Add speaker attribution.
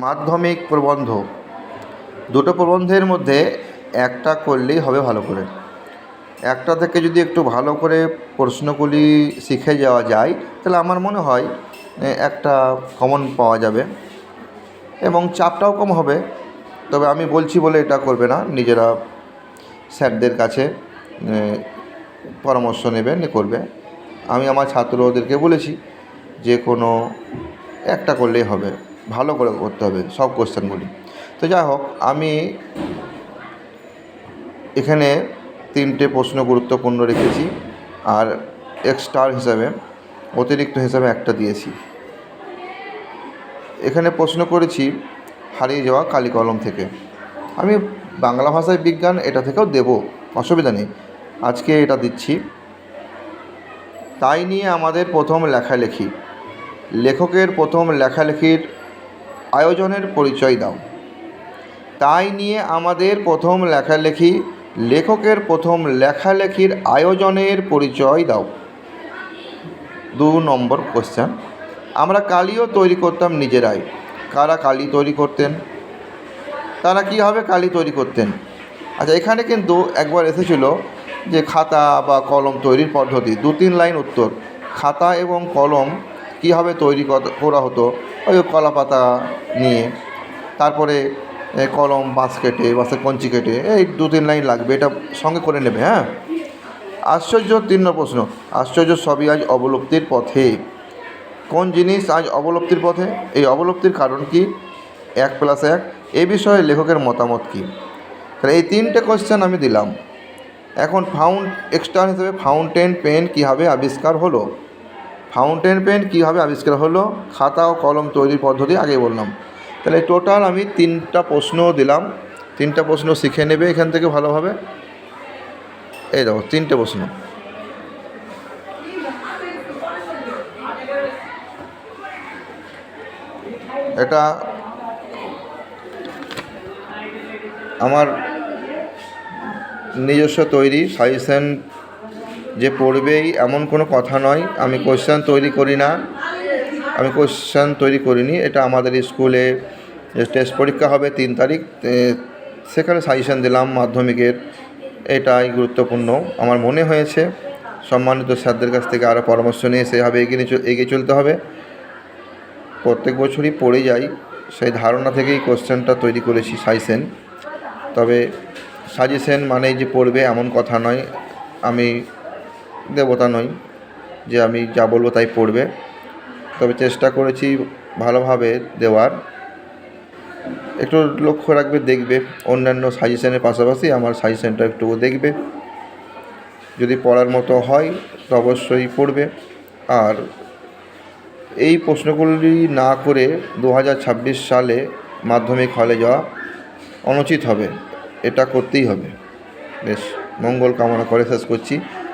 Speaker 1: মাধ্যমিক প্রবন্ধ। দুটো প্রবন্ধের মধ্যে একটা করলেই হবে ভালো করে। একটা থেকে যদি একটু ভালো করে প্রশ্নগুলি শিখে যাওয়া যায়, তাহলে আমার মনে হয় একটা কমন পাওয়া যাবে। এবং চাপটাও কম হবে। তবে আমি বলছি বলে এটা করবে না, নিজেরা স্যারদের কাছে পরামর্শ নেবে নে করবে। আমি আমার ছাত্রদেরকে বলেছি যে কোনো একটা করলেই হবে। ভালো করে করতে হবে সব কোশ্চেনগুলি তো যাই হোক, আমি এখানে তিনটে প্রশ্ন গুরুত্বপূর্ণ রেখেছি আর এক্সট্রা হিসাবে, অতিরিক্ত হিসাবে একটা দিয়েছি। এখানে প্রশ্ন করেছি, হারিয়ে যাওয়া কালি কলম থেকে। আমি বাংলা ভাষায় বিজ্ঞান এটা থেকেও দেব, অসুবিধা নেই। আজকে এটা দিচ্ছি। তাই নিয়ে আমাদের প্রথম লেখালেখি। লেখকের প্রথম লেখালেখির আয়োজনের পরিচয় দাও। তাই নিয়ে আমাদের প্রথম লেখালেখি, লেখকের প্রথম লেখালেখির আয়োজনের পরিচয় দাও। দু নম্বর কোশ্চেন আমরা কালিও তৈরি করতাম নিজেরাই। কারা কালি তৈরি করতেন? তারা কীভাবে কালি তৈরি করতেন? আচ্ছা এখানে কিন্তু একবার এসেছিল যে খাতা বা কলম তৈরির পদ্ধতি দু তিন লাইন উত্তর। খাতা এবং কলম কীভাবে তৈরি করা হতো? ওই কলা পাতা নিয়ে, তারপরে কলম, বাঁশ কেটে, বাঁশের কঞ্চি কেটে, এই দু তিন লাইন লাগবে, এটা সঙ্গে করে নেবে হ্যাঁ? আশ্চর্য তিন প্রশ্ন। আশ্চর্য সবই আজ অবলুপ্তির পথে। কোন জিনিস আজ অবলুপ্তির পথে? এই অবলুপ্তির কারণ কি? এক প্লাস এক। এ বিষয়ে লেখকের মতামত কী? তাহলে এই তিনটে কোয়েশ্চেন আমি দিলাম। এখন ফাউন্ট এক্সট্রা হিসেবে ফাউন্টেন পেন কীভাবে আবিষ্কার হলো? ফাউন্টেন পেন কীভাবে আবিষ্কার হলো? খাতা ও কলম তৈরির পদ্ধতি আগে বললাম। তাহলে টোটাল আমি তিনটা প্রশ্ন দিলাম। তিনটা প্রশ্ন শিখে নেবে এখান থেকে ভালোভাবে। এই দেখো, তিনটে প্রশ্ন। এটা আমার নিজস্ব তৈরি, সাজেশন যে পড়বেই এমন কোনো কথা নয়, আমি কোশ্চেন তৈরি করি না। আমি কোশ্চেন তৈরি করিনি, এটা আমাদের স্কুলে টেস্ট পরীক্ষা হবে তিন তারিখ সেখানে সাজেশান দিলাম মাধ্যমিকের, এটাই গুরুত্বপূর্ণ। আমার মনে হয়েছে, সম্মানিত স্যারদের কাছ থেকে আরও পরামর্শ নিয়ে সেভাবে এগিয়ে এগিয়ে চলতে হবে। প্রত্যেক বছরই পড়ে যাই, সেই ধারণা থেকেই কোশ্চেনটা তৈরি করেছি সাজেশন তবে সাজেশন মানেই যে পড়বে এমন কথা নয়, আমি দেবতা নই, যে আমি যা বলব তাই পড়বে। তবে চেষ্টা করেছি ভালোভাবে দেওয়ার। একটু লক্ষ্য রাখবে, দেখবে। অন্যান্য সাজেশনের পাশাপাশি আমার সাজেশনটা একটু দেখবে। যদি পড়ার মতো হয়, তো অবশ্যই পড়বে। আর এই প্রশ্নগুলি না করে দু হাজার ছাব্বিশ সালে মাধ্যমিক হলে যাওয়া অনুচিত হবে। এটা করতেই হবে। বেশ, মঙ্গল কামনা করে শেষ করছি।